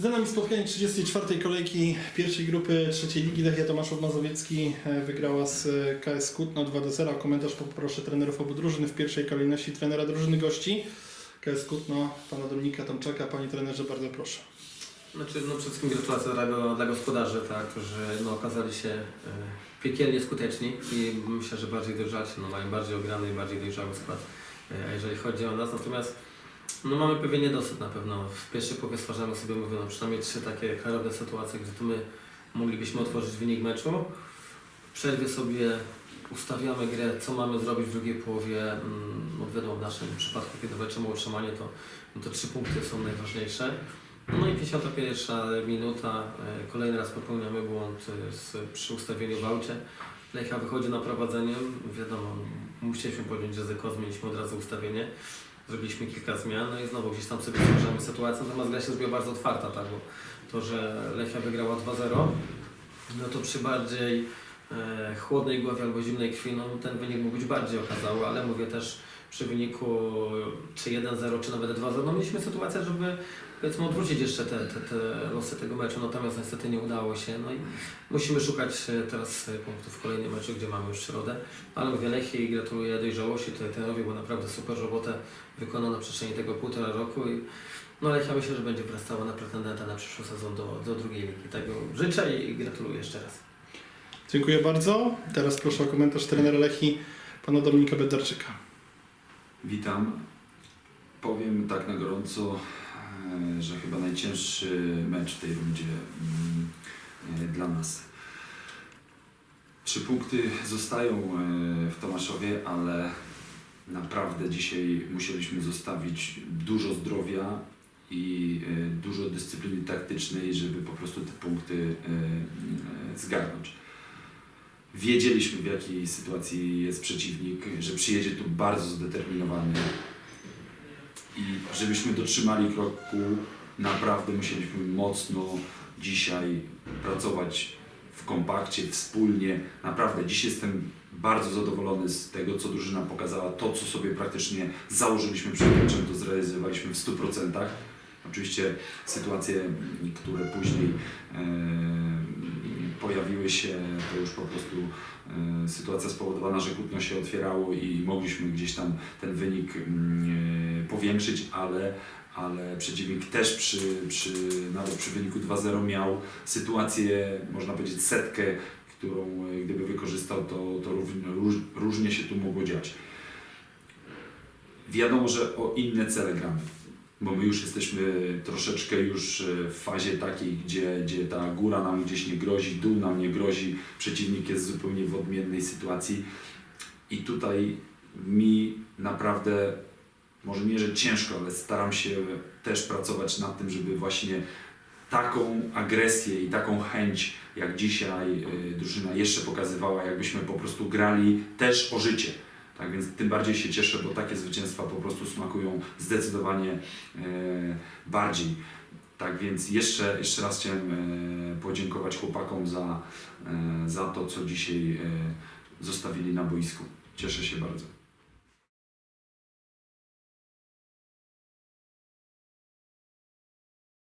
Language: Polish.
Za nami spotkanie 34. kolejki pierwszej grupy trzeciej ligi. Lechia Tomaszów Mazowiecki e, wygrała z e, KS Kutno 2 do 0. Komentarz poproszę trenerów obu drużyn. W pierwszej kolejności trenera drużyny gości. KS Kutno, pana Dominika Tomczaka. Panie trenerze, bardzo proszę. Znaczy, no przede wszystkim gratulacje dla, dla gospodarzy, tak, którzy no, okazali się e, piekielnie skuteczni i myślę, że bardziej dojrzali, no, mają bardziej ograny i bardziej dojrzały skład, e, jeżeli chodzi o nas. Natomiast no, mamy pewien niedosyt na pewno. W pierwszej połowie stwarzamy sobie, mówię, no, przynajmniej trzy takie klarowne sytuacje, gdzie to my moglibyśmy otworzyć wynik meczu. W przerwie sobie ustawiamy grę, co mamy zrobić w drugiej połowie. Mm, No wiadomo, w naszym przypadku, kiedy walczymy o utrzymanie, to, no, to trzy punkty są najważniejsze. No i 51 minuta, e, kolejny raz popełniamy błąd e, z, przy ustawieniu w aucie. Lechia wychodzi na prowadzenie, wiadomo, musieliśmy podjąć ryzyko, zmieniliśmy od razu ustawienie, zrobiliśmy kilka zmian, no i znowu gdzieś tam sobie stwarzamy sytuację, natomiast gra się zrobiła bardzo otwarta, tak, bo to, że Lechia wygrała 2-0, no to przy bardziej e, chłodnej głowie albo zimnej krwi, no ten wynik mógł być bardziej okazały, ale mówię też przy wyniku czy 1-0, czy nawet 2-0, no mieliśmy sytuację, żeby powiedzmy odwrócić jeszcze te, te, te losy tego meczu, natomiast niestety nie udało się. No i musimy szukać e, teraz e, punktów w kolejnym meczu, gdzie mamy już środę. Ale mówię Lechii i gratuluję dojrzałości tutaj trenerowi, bo naprawdę super robotę wykonał na przestrzeni tego półtora roku i no Lechia myślę, że będzie wrastała na pretendenta na przyszły sezon do, do drugiej ligi. Tego życzę i gratuluję jeszcze raz. Dziękuję bardzo. Teraz proszę o komentarz trenera Lechi, pana Dominika Beddarczyka. Witam. Powiem tak na gorąco, e, że chyba najcięższy mecz w tej rundzie mm, e, dla nas. Trzy punkty zostają e, w Tomaszowie, ale naprawdę dzisiaj musieliśmy zostawić dużo zdrowia i dużo dyscypliny taktycznej, żeby po prostu te punkty zgarnąć. Wiedzieliśmy w jakiej sytuacji jest przeciwnik, że przyjedzie tu bardzo zdeterminowany i żebyśmy dotrzymali kroku, naprawdę musieliśmy mocno dzisiaj pracować w kompakcie, wspólnie. Naprawdę dziś jestem bardzo zadowolony z tego, co drużyna pokazała. To, co sobie praktycznie założyliśmy przed meczem, to zrealizowaliśmy w 100%. Oczywiście sytuacje, które później e, pojawiły się, to już po prostu e, sytuacja spowodowana, że Kutno się otwierało i mogliśmy gdzieś tam ten wynik mm, e, powiększyć, ale, ale przeciwnik też przy, przy, nawet przy wyniku 2-0 miał sytuację, można powiedzieć, setkę, którą e, gdyby wykorzystał, to, to różnie się tu mogło dziać. Wiadomo, że o inne cele gramy bo my już jesteśmy troszeczkę już e, w fazie takiej, gdzie, gdzie ta góra nam gdzieś nie grozi, dół nam nie grozi, przeciwnik jest zupełnie w odmiennej sytuacji i tutaj mi naprawdę, może nie, że ciężko, ale staram się też pracować nad tym, żeby właśnie taką agresję i taką chęć, jak dzisiaj e, drużyna jeszcze pokazywała, jakbyśmy po prostu grali też o życie. Tak więc tym bardziej się cieszę, bo takie zwycięstwa po prostu smakują zdecydowanie e, bardziej. Tak więc jeszcze, jeszcze raz chciałem e, podziękować chłopakom za, e, za to, co dzisiaj zostawili na boisku. Cieszę się bardzo.